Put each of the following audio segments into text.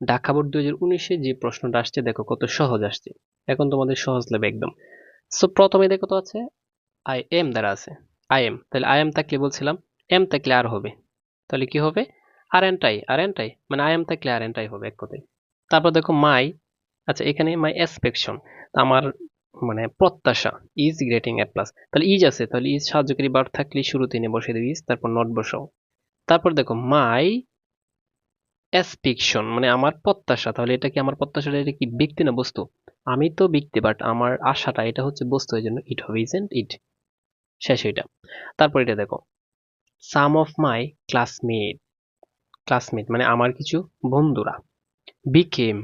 ঢাকা দুই হাজার উনিশে যে প্রশ্নটা আসছে, দেখো কত সহজ আসছে। এখন তোমাদের সহজ লাগবে একদম। সো প্রথমে দেখো তো আছে আই এম দ্বারা আছে। আই এম তাহলে আই এম থাকলে বলছিলাম এম থাকলে আর হবে। তাহলে কি হবে? আর এনটাই আর এনটাই মানে আই এম থাকলে আর এনটাই হবে এক কথায়। তারপর দেখো মাই আচ্ছা এখানে মাই এক্সপেকশন আমার মানে প্রত্যাশা ইজ গ্রেটিং এ প্লাস তাহলে ইজ আছে, তাহলে ইজ সাহায্যকারী বার থাকলে শুরুতে এনে বসে দেবে ইজ তারপর নট বসাও। তারপর দেখো মাই এক্সপেকশন মানে আমার প্রত্যাশা, তাহলে এটা কি আমার প্রত্যাশাটা এটা কি ব্যক্তি না বস্তু? আমি তো ব্যক্তি বাট আমার আশাটা, এটা হচ্ছে বস্তু, এই জন্য ইট হবে ইজেন্ট ইট শেষ এটা। তারপর এটা দেখো। Some of my classmate classmate মানে আমার কিছু বন্ধুরা became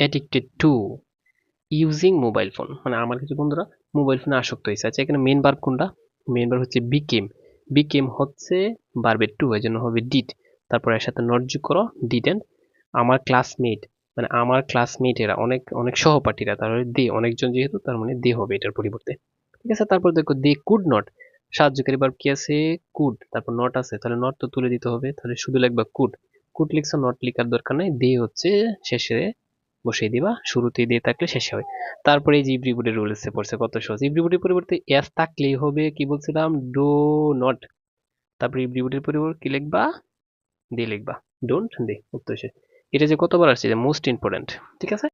addicted to using mobile phone মানে আমার কিছু বন্ধুরা মোবাইল ফোনে আসক্ত হয়েছে। আচ্ছা এখানে মেন বার কোনটা? মেন বার হচ্ছে বিকেম বিকেম হচ্ছে বারবের টু এই জন্য হবে ডিট তারপর এর সাথে নট যোগ করো ডিড এন্ড আমার ক্লাসমেট মানে আমার ক্লাসমেটেরা অনেক অনেক সহপাঠীরা তাহলে দে, অনেকজন যেহেতু, তার মানে দে হবে এটার পরিবর্তে। ঠিক আছে? তারপর দেখো, দে কুড নট সাহায্যকারী বার কি আছে? কুড তারপর নট আছে, তাহলে নট তো তুলে দিতে হবে, তাহলে শুধু লিখবা কুড কুড লিখছো নট লিখার দরকার নেই, দে হচ্ছে শেষে বসিয়ে দিবা শুরুতে দিয়ে থাকলে শেষে হয়। তারপরে এই যে ইব্রিবুডের রুলসে পড়ছে, কত সহজ। ইব্রিবুডের পরিবর্তে এস থাকলেই হবে, কি বলছিলাম? ডো নট তারপরে ইব্রিবুডের পরিবর্তে কি লিখবা? দে লিখবা। ডোন্ট দি উত্তর এটা যে কতবার আসছে মোস্ট ইম্পর্টেন্ট ঠিক আছে?